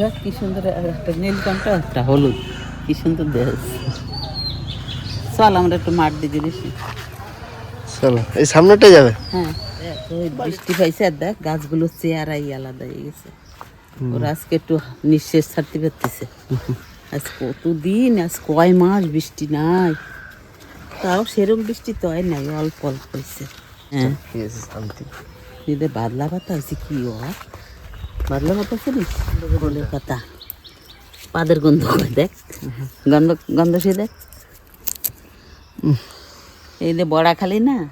দেখ কি সুন্দর একটা নীলকণ্ঠ একটা হলুদ। কি সুন্দর দেখ চল আমরা একটু মাঠ দিয়ে দিয়েছি চলো এই সামনেটাই যাবে? হ্যাঁ বৃষ্টি পাইছে আর দেখ গাছগুলো চেয়ারাই আলাদা হয়ে গেছে। ওরা আজকে একটু নিঃশ্বাস ছাড়তে পারতেছে। আজ কতদিন আজ কয় মাস বৃষ্টি নাই। তাও সেরকম বৃষ্টি তো হয় নাই অল্প অল্প হয়েছে। হ্যাঁ। বাদলা পাতা হয়েছে কি ও বাদলা গোলের পাতা পাদের গন্ধ দেখ। গন্ধ গন্ধ সে দেখ। এই যে বড়া খালি না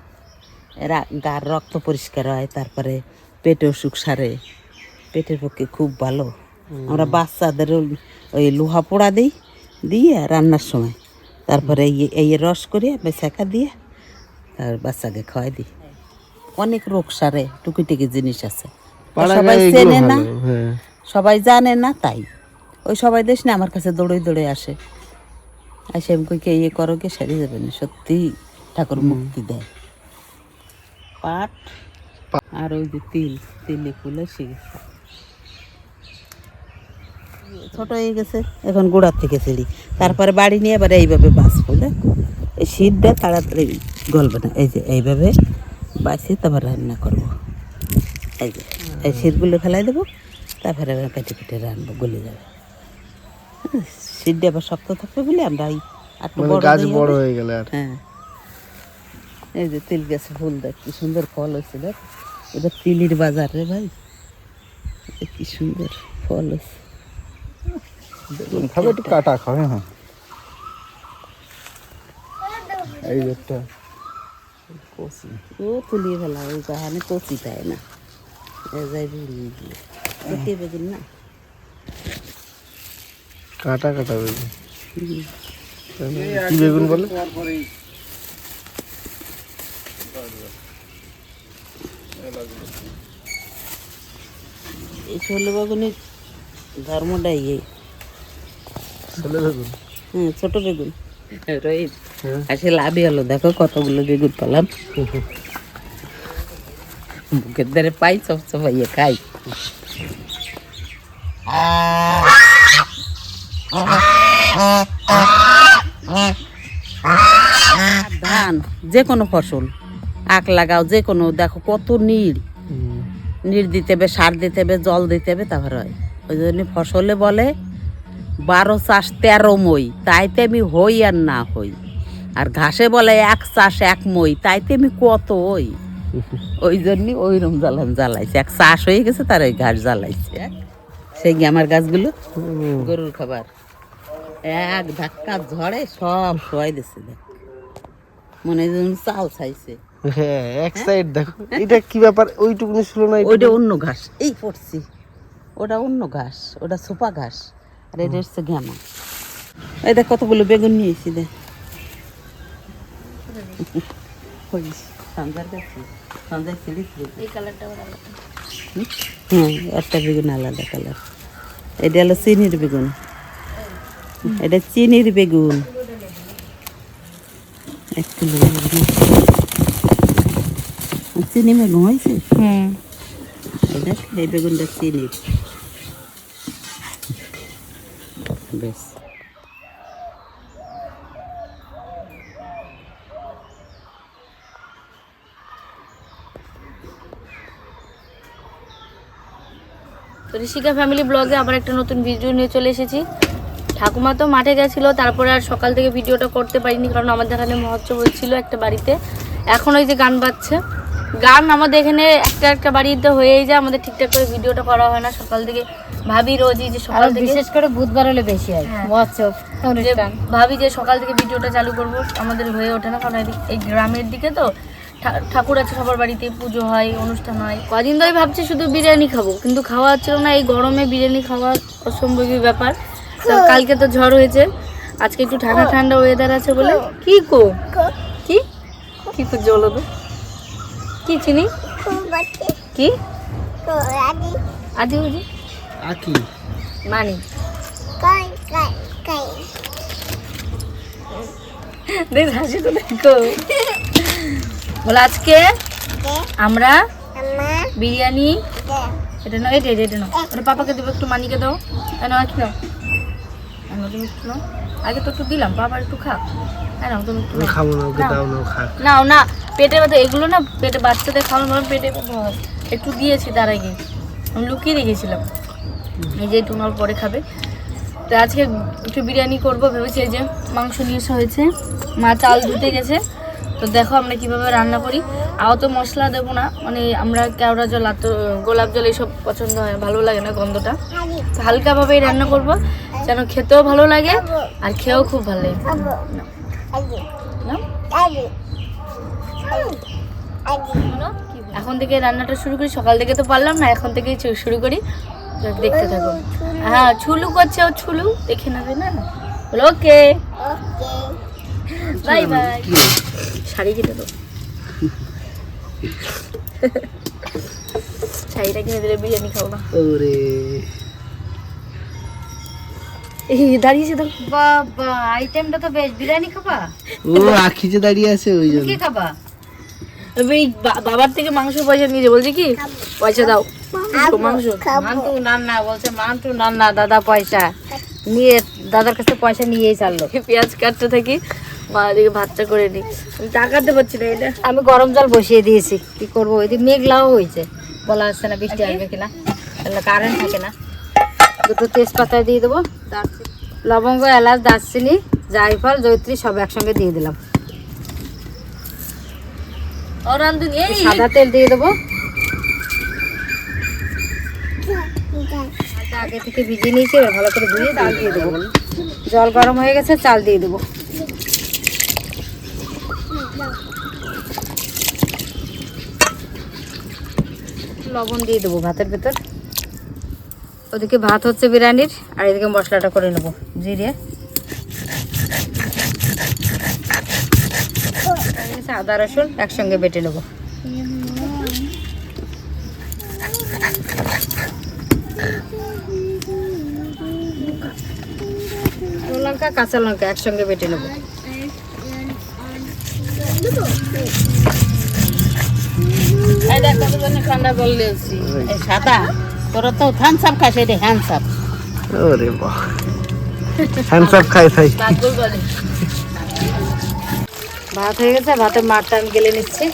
এরা গার রক্ত পরিষ্কার হয় তারপরে পেটে অসুখ সারে। পেটের পক্ষে খুব ভালো। আমরা বাচ্চাদের ওই- লোহা পোড়া দিই দিয়ে রান্নার সময়। তারপরে এই রস করে বেচাকা দিয়ে আর বাচ্চাকে খাওয়াই দিই। অনেক রোগ সারে টুকি টুকি জিনিস আছে। সবাই চেনে না। হ্যাঁ। সবাই জানে না তাই। ওই সবাই দেশ না আমার কাছে দৌড়ে দৌড়ে আসে। আসে আমি কইকে ইয়ে করো কে সেরে যাবে না। সত্যি ঠাকুর মুক্তি দেয়। পাট আর ওই যে তিল তিলে ফুলে শিখেছে ছোট হয়ে গেছে এখন গোড়ার থেকে ছিঁড়ি তারপরে বাড়ি নিয়ে এবারে এইভাবে বাঁচবো দেখ এই শীত দেয় তাড়াতাড়ি গলবে না। এই যে এইভাবে বাঁচিয়ে তারপর রান্না করব। এই যে। এই শীতগুলো ফেলাই দেবো তারপরে কেটে কেটে রান্না গলে যাবে। শীতটা আবার শক্ত থাকবে বলে আমরা এই মানে গাছ বড় হয়ে গেলে আর। হ্যাঁ। এই যে তিল গাছে ফুল দেখ কি সুন্দর ফল হয়েছে দেখ। এটা তিলির বাজার রে ভাই। কি সুন্দর ফল হয়েছে। খাবে একটু কাটা খাবে হ্যাঁ এই একটা কচি। ও তুলিয়ে ফেলা ওই গাহানে কচি তাই না। বেগুন না কাটা কাটা বেগুন কি বেগুন বলে এই ছোলে বেগুনের ধর্মটাই এই ছেলে বেগুন হ্যাঁ ছোট বেগুন রোহিত হ্যাঁ আসে লাভই হলো দেখো কতগুলো বেগুন পেলাম বুকের ধারে পাই সব সবাই খাই ধান যে কোনো ফসল, আখ লাগাও যে কোনো দেখো কত হুম। নিড় দিতে হবে, সার দিতে হবে, জল দিতে হবে, তারপর হয়। ওই জন্য ফসলে বলে, বারো চাষ তেরো মই, তাইতে আমি হই আর না হই। আর ঘাসে বলে, এক চাষ এক মই, তাইতে আমি কত হই? ওই জন্যই ওই রকম জ্বালান জ্বালাইছে। এক চাষ হয়ে গেছে তার ওই ঘাস জ্বালাইছে। সেই আমার গাছগুলো গরুর খাবার। এক ধাক্কা ঝড়ে সব শোয়াই দিচ্ছে দেখ। মনে হয় চাল চাইছে হ্যাঁ এক সাইড দেখো। এটা কি ব্যাপার? ওইটুকুনি ছিল না ওইটা অন্য ঘাস। এই পড়ছি। ওটা অন্য ঘাস। ওটা সোপা ঘাস। আর এটা হচ্ছে ঘামা এই দেখ কতগুলো বেগুন নিয়েছি দেখ। কাছে এই কালারটা একটা বেগুন আলাদা কালার এটা হলো চিনির বেগুন। এটা চিনির বেগুন। চিনি বেগুন হয়েছে? এই বেগুনটা চিনির। বেশ। তো ঋষিকা ফ্যামিলি ব্লগে আবার একটা নতুন ভিডিও নিয়ে চলে এসেছি। ঠাকুমা তো মাঠে গেছিল তারপরে আর সকাল থেকে ভিডিওটা করতে পারিনি কারণ আমাদের এখানে মহোৎসব হচ্ছিল একটা বাড়িতে। এখন ওই যে গান বাজছে। গান আমাদের এখানে একটা একটা বাড়িতে হয়েই যায় আমাদের ঠিকঠাক করে ভিডিওটা করা হয় না। সকাল থেকে ভাবি রোজই যে সকাল থেকে বিশেষ করে বুধবার হলে বেশি হয় হ্যাঁ। মহোৎসব ভাবি যে সকাল থেকে ভিডিওটা চালু করব আমাদের হয়ে ওঠে না কারণ এই গ্রামের দিকে তো ঠাকুর আছে সবার বাড়িতে পুজো হয় অনুষ্ঠান হয়। কদিন ধরে ভাবছি শুধু বিরিয়ানি খাব কিন্তু খাওয়া হচ্ছিল না এই গরমে বিরিয়ানি খাওয়া অসম্ভবী ব্যাপার। কালকে তো ঝড় হয়েছে আজকে একটু ঠান্ডা ঠান্ডা ওয়েদার আছে বলে। কি কো কি? কি করছে বলো তো কি চিনি? কি? আদি বুঝি আকি। মানি। দেখ হাসি তো দেখো। বলে আজকে আমরা বিরিয়ানি এটা নাও এটা এটা এটা নাও। ওটা পাপাকে দেবো একটু মানিকে দাও। হ্যাঁ নাও কি নাও। হ্যাঁ নাও, তুমি একটু নাও। আগে তো একটু দিলাম পাপা একটু খা নাও তুমি একটু খাব না ওকে দাও না ও খাক। নাও না পেটে ব্যথা এগুলো না পেটে বাচ্চাদের খাওয়ানো মানে পেটে একটু দিয়েছি তার আগে। আমি লুকিয়ে রেখেছিলাম। এই যে একটু পরে খাবে। তো আজকে একটু বিরিয়ানি করব ভেবেছি এই যে মাংস নিয়ে এসে হয়েছে। মা চাল ধুতে গেছে। তো দেখো আমরা কীভাবে রান্না করি। আও তো মশলা দেবো না মানে আমরা কেওড়া জল আত গোলাপ জল এইসব পছন্দ হয় ভালো লাগে না গন্ধটা। তো হালকাভাবেই রান্না করব যেন খেতেও ভালো লাগে আর খেয়েও খুব ভালো লাগে। এখন থেকে রান্নাটা শুরু করি সকাল থেকে তো পারলাম না এখন থেকেই শুরু করি। দেখতে থাকো। হ্যাঁ ছুলু করছে ও ছুলু দেখে নেবে না? ওকে। Bye bye. শাড়ি কিনে দেবো। শাড়িটা কিনে দিলে বিরিয়ানি খাব না। ওরে। দাঁড়িয়েছে তো। বাবা আইটেমটা তো বেশ। বিরিয়ানি খাবা? ও আখিতে দাঁড়িয়ে আছে ওই জন্য। কি খাবা? আমি বাবার থেকে মাংস পয়সা নিয়ে বলছি কি? পয়সা দাও। মাংস। মান্টু নান্না বলছে মান্টু নান্না দাদা পয়সা। নিয়ে দাদার কাছে পয়সা নিয়েই চাললো। পেঁয়াজ কাটতে থাকি। মা এদিকে ভাতটা করে নি। আমি তাকাতে পারছি না এটা। আমি গরম জল বসিয়ে দিয়েছি। কি করব? দিন মেঘলাও হয়েছে। বলা আসছে না বৃষ্টি আসবে কিনা। তাহলে কারেন্ট থাকে না। দুটো তেজপাতা দিয়ে দেবো। লবঙ্গ এলাচ দারচিনি জায়ফল জৈত্রী সব একসঙ্গে দিয়ে দিলাম। সাদা তেল দিয়ে দেবো। আগে থেকে ভিজিয়ে নিয়েছি এবার ভালো করে ধুয়ে চাল দিয়ে দেবো। জল গরম হয়ে গেছে চাল দিয়ে দেবো। লবণ দিয়ে দেবো ভাতের ভেতর। ওদিকে ভাত হচ্ছে বিরিয়ানির, আর এদিকে মশলাটা করে নেব, জিরে। আদা, রসুন একসঙ্গে বেটে নেব। লঙ্কা, কাঁচা লঙ্কা একসঙ্গে বেটে নেব। ঠান্ডা দিয়েছি। সাদা তোরা তো থামস আপ খাস এটা হ্যান্ডস আপ ওরে বাহ। হ্যান্ডস আপ খাই ভাত হয়ে গেছে ভাতের মারটা আমি গেলে নিচ্ছি।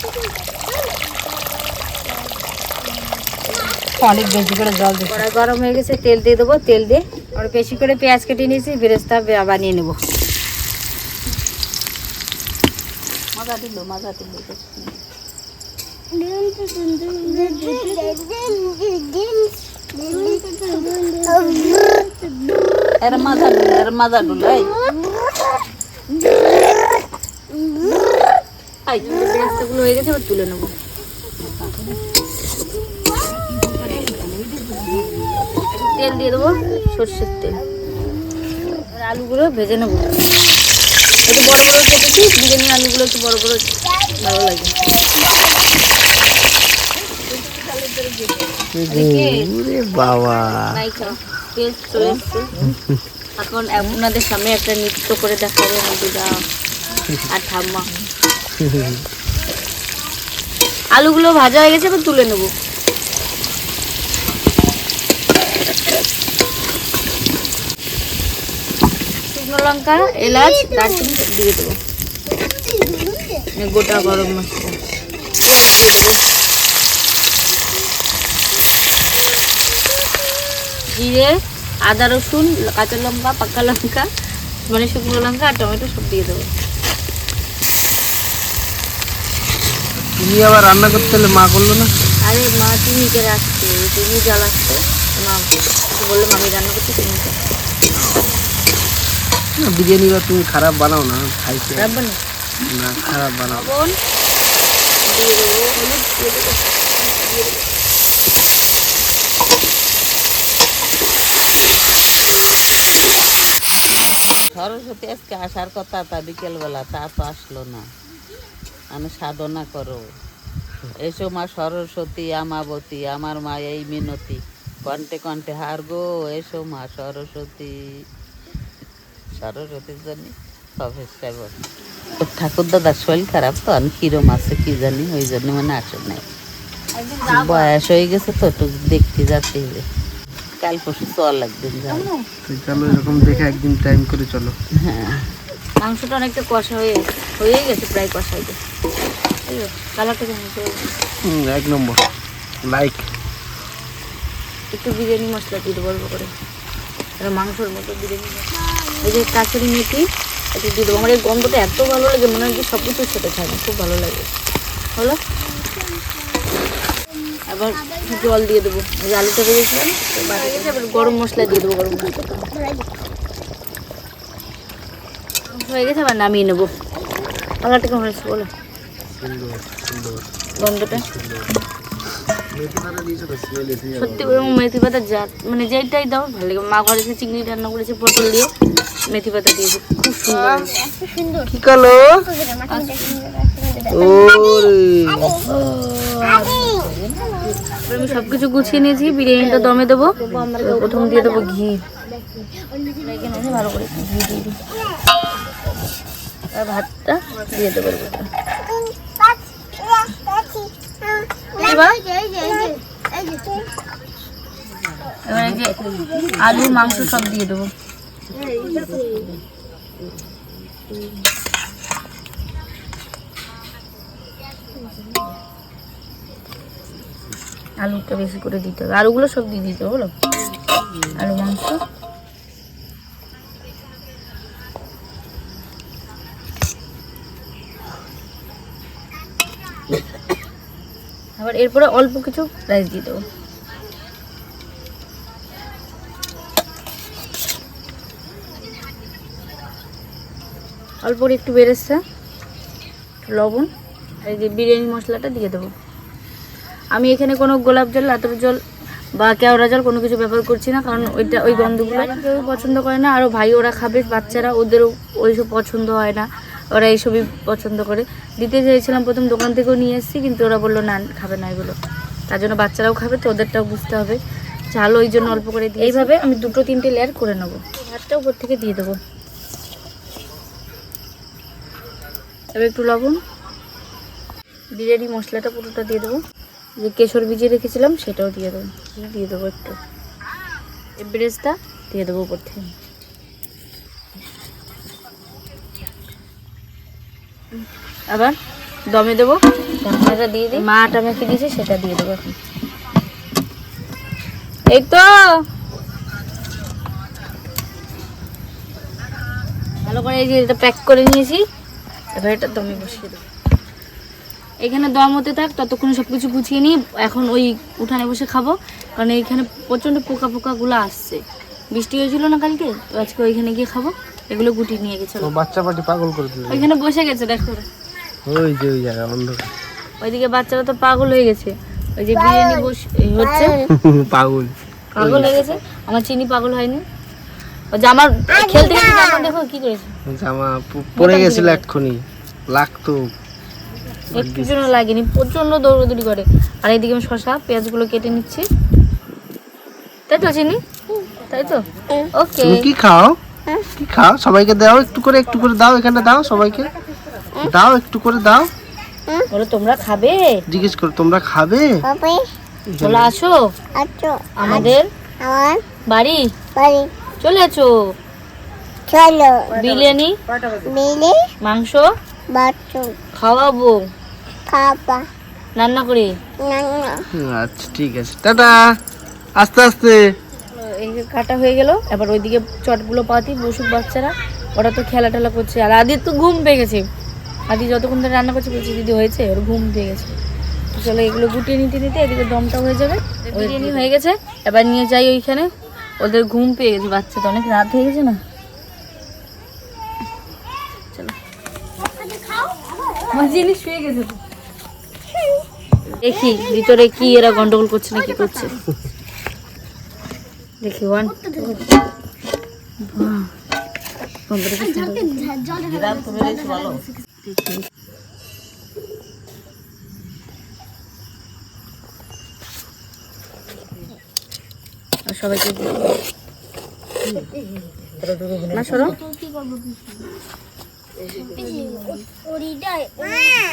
অনেক বেশি করে জল দিই গরম হয়ে গেছে তেল দিয়ে দেবো তেল দিয়ে। আর বেশি করে পেঁয়াজ কেটে নিয়েছি বেরেস্তা বানিয়ে নেব। মজা দিল মজা দিল এর আই পেঁয়াজটাগুলো হয়ে গেছে এবার তুলে নেব তেল দিয়ে দেবো, সর্ষের তেল। আলুগুলো ভেজে নেব। একটু বড় বড় কেটেছি বিরিয়ানি আলুগুলো একটু বড় বড় ভালো লাগে। বাবা। এখন আপনাদের সামনে একটা নৃত্য করে দেখাবো দিদা আর ঠাম্মা। আলুগুলো ভাজা হয়ে গেছে এবার তুলে নেব। শুকনো লঙ্কা এলাচ দারচিনি দিয়ে দেবো। গোটা গরম মশলা। জিরে আদা রসুন কাঁচা লঙ্কা পাকা লঙ্কা মানে শুকনো লঙ্কা আর টমেটো সব দিয়ে দেবো। তুমি আবার রান্না করতে হলে মা করল না? আরে মা তুমি কে রাখছে তুমি জল আসছে মা ওকে বললাম আমি রান্না করছি তুমি না, বিরিয়ানি বা তুমি খারাপ বানাও না খাইছে না খারাপ বানাও। বোন দিয়ে দেবো হলুদ দিয়ে দেবো। সরস্বতী আজকে আসার কথা তা বিকেলবেলা তা তো আসলো না। আমি সাধনা করো। এসো মা সরস্বতী আমাবতী আমার মা এই মিনতি। কণ্ঠে কণ্ঠে হার গো এসো মা সরস্বতী। সরস্বতীর জন্য ঠাকুর দাদার শরীর খারাপ তো আমি কিরম আছে কি জানি ওই জন্য মানে আসে নাই। বয়স হয়ে গেছে তো একটু দেখতে যাতে হবে। কাল পরশু চল লাগবে চলো এরকম দেখে একদিন টাইম করে চলো। হ্যাঁ। মাংসটা অনেকটা কষা হয়ে হয়ে গেছে প্রায় কষা হয়ে গেছে কালারটা কেমন হুম, এক নম্বর। লাইক একটু বিরিয়ানি মশলা দিয়ে দেবো অল্প করে। আর মাংসর মতো বিরিয়ানি মশলা। এই যে কাঁচুরি মেথি একটু দিয়ে দেবো। আমার এই গন্ধটা এত ভালো লাগে মনে হয় যে সব কিছু খেতে খায় না খুব ভালো লাগে। হলো? আবার জল দিয়ে দেবো। যে আলুটা ভেজেছিলাম গরম মশলা দিয়ে দেবো গরম মশলা। হয়ে গেছে আবার নামিয়ে নেব। কালারটা কেমন হয়েছে বলো। গন্ধটা। সত্যি মেথি পাতা যা মানে যেটাই দাও ভালো লাগে। মা ঘরে চিংড়ি রান্না করেছে পটল দিয়ে মেথি পাতা দিয়েছে খুব সুন্দর। কি কালো? আমি সব কিছু গুছিয়ে নিয়েছি, বিরিয়ানিটা দমে দেবো, প্রথম দিয়ে দেবো ঘি। ভালো করে ঘি দিয়ে দিই ভাতটা দিয়ে দেবো এবার যে আলু, মাংস সব দিয়ে দেবো। আলুটা বেশি করে দিতে হবে। আলুগুলো সব দিয়ে দিতে হবে, বলো? আলু, মাংস? আবার এরপরে অল্প কিছু রাইস দিয়ে দেবো। অল্প একটু একটু লবণ, আর এই যে বিরিয়ানি মশলাটা দিয়ে দেবো। আমি এখানে কোনো গোলাপ জল লাতের জল বা কেওড়া জল কোনো কিছু ব্যবহার করছি না কারণ ওইটা ওই গন্ধগুলো কেউ পছন্দ করে না। আরও ভাই ওরা খাবে বাচ্চারা ওদেরও ওইসব পছন্দ হয় না। ওরা এইসবই পছন্দ করে। দিতে চেয়েছিলাম প্রথম দোকান থেকেও নিয়ে এসেছি কিন্তু ওরা বলল না খাবে না এগুলো। তার জন্য বাচ্চারাও খাবে তো ওদেরটাও বুঝতে হবে। চাল ওই জন্য অল্প করে দিই এইভাবে আমি দুটো তিনটে লেয়ার করে নেব। ভাতটা উপর থেকে দিয়ে দেবো। এবার একটু লবণ। বিরিয়ানি মশলাটা পুরোটা দিয়ে দেবো। যে কেশর ভিজিয়ে রেখেছিলাম সেটাও দিয়ে দেবো। দিয়ে দেবো একটু। এভারেজটা দিয়ে দেবো উপর থেকে। আবার দমে দেবো। ঢাকনাটা দিয়ে দিই। মা আটা মেখে দিয়েছে সেটা দিয়ে দেবো এখন। এই তো! ভালো করে এই যে এটা প্যাক করে নিয়েছি। এবার এটা দমে বসিয়ে দেবো। এখানে দম হতে থাক ততক্ষণ সব কিছু গুছিয়ে নিই এখন ওই উঠানে বসে খাব। কারণ এইখানে প্রচণ্ড পোকা পোকাগুলো আসছে। বৃষ্টি হয়েছিল না কালকে? তো আজকে ওইখানে গিয়ে খাব। এগুলো গুটিয়ে নিয়ে গেছিল তো বাচ্চা পাটি পাগল করে দিল। ওইখানে বসে গেছে দেখো ওই যে ওই জায়গা অন্ধকার। ওইদিকে বাচ্চারা তো পাগল হয়ে গেছে। ওই যে বিরিয়ানি বস হচ্ছে? পাগল। পাগল। হয়ে গেছে। আমার চিনি পাগল হয়নি। ও জামা খেলতে গেছে জামা দেখো কি করেছে। জামা প- পরে গেছিল এক্ষুনি। লাগতো। একটু জন্য লাগেনি প্রচণ্ড দৌড়দৌড়ি করে। আর এইদিকে আমি শশা পেঁয়াজগুলো কেটে নিচ্ছি। তাই তো চিনি? তাই তো? ওকে তুমি কি খাও? কি খাও? সবাইকে দাও একটু করে একটু করে দাও এখানে দাও সবাইকে। দাও একটু করে দাও। বলো তোমরা খাবে? জিজ্ঞেস করো তোমরা খাবে? চলে আসো। আমাদের বাড়ি। চলে আছো চলো। বিরিয়ানি। মিলে মাংস। বাথরুম। খাওয়াবো। খাবা রান্না করে। নানা হুম, আচ্ছা ঠিক আছে। টাটা। আস্তে আস্তে। এই কাটা হয়ে গেল এবার ওইদিকে চটগুলো পাতি বসুক বাচ্চারা ওরা তো খেলা টেলা করছে। আর আদির তো ঘুম পেয়ে গেছে। আদি যতক্ষণ ধরে রান্না করছে বলছে দিদি হয়েছে? ওর ঘুম পেয়ে গেছে। চলো এগুলো গুটিয়ে নিতে নিতে এদিকে দমটা হয়ে যাবে। বিরিয়ানি হয়ে গেছে। এবার নিয়ে যাই ওইখানে। ওদের ঘুম পেয়ে গেছে। বাচ্চা তো অনেক রাত হয়ে গেছে না? আমার জিনিস শুয়ে গেছে দেখি ভিতরে কি এরা গন্ডগোল করছে না কি করছে? দেখি ওয়ান সবাইকে না সরো।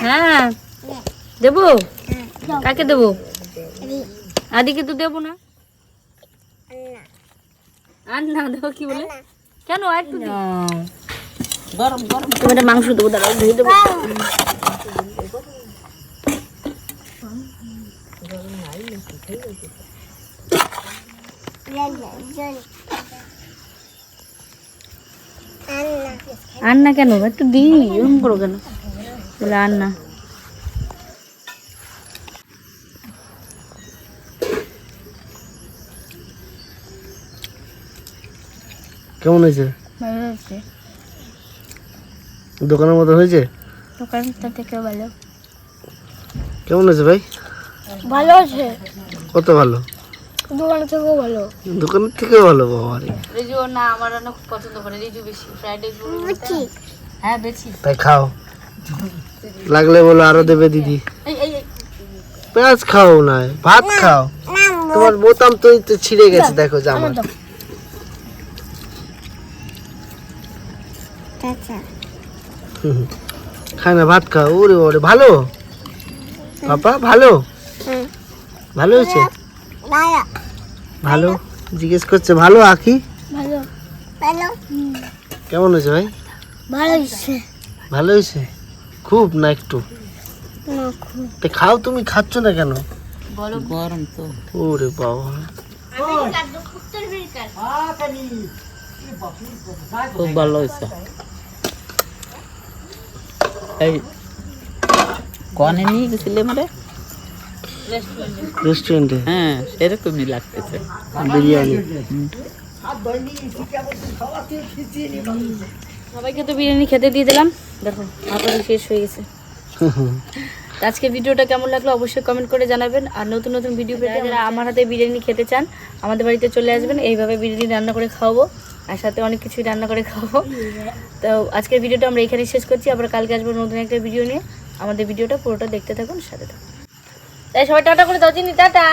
হ্যাঁ। দেবো? কাকে দেবো? আদি আদিকে তো দেবো না। আর না দেবো কি বলে? কেন, আর একটু দিই। গরম গরম তোমার মাংস দেবো, দাঁড়াও, ধুয়ে দেবো। আর না কেন একটু দিই এরকম করো কেন? বলে আর না কেমন হয়েছে? ভালো হয়েছে। দোকানের মতো হয়েছে? দোকানটা থেকে ভালো। কেমন হয়েছে ভাই? ভালো আছে কত ভালো? দোকানের থেকেও ভালো। দোকানের থেকেও ভালো বাবা রে রিজু না আমার রান্না খুব পছন্দ করে। রিজু বেশি ফ্রাইড রাইস হ্যাঁ বেশি তাই খাও। লাগলে বলো আরও দেবে দিদি। এই এই এই। পেঁয়াজ খাও না ভাত খাও। তোমার বোতাম তো তো ছিঁড়ে গেছে দেখো জামা হুম। খায় না ভাত খাও। ওরে ওরে ভালো? পাপা ভালো? ভালো হয়েছে? ভালো? জিজ্ঞেস করছে ভালো আখি? ভালো। ভালো। কেমন হয়েছে ভাই? ভালো হয়েছে। ভালো হয়েছে? খুব না একটু? না খুব। তা খাও তুমি খাচ্ছ না কেন? গরম। তো। ওরে বাবা। খুব ভালো হয়েছে। এই কনে নিয়ে গেছিলে মানে রেস্টুরেন্টে হ্যাঁ সেরকমই লাগতেছে। বিরিয়ানি সবাইকে তো বিরিয়ানি খেতে দিয়ে দিলাম। দেখো আপনাদের শেষ হয়ে গেছে। তো আজকের ভিডিওটা কেমন লাগল অবশ্যই কমেন্ট করে জানাবেন। আর নতুন নতুন ভিডিও পেতে যারা আমার হাতে বিরিয়ানি খেতে চান আমাদের বাড়িতে চলে আসবেন। এইভাবে বিরিয়ানি রান্না করে খাওয়াবো আর সাথে অনেক কিছুই রান্না করে খাওয়াবো। তো আজকের ভিডিওটা আমরা এখানেই শেষ করছি। আবার কালকে আসব নতুন একটা ভিডিও নিয়ে। আমাদের ভিডিওটা পুরোটা দেখতে থাকুন সাথে থাকুন। তাই সবাই টাটা করে দাও চিনি টাটা।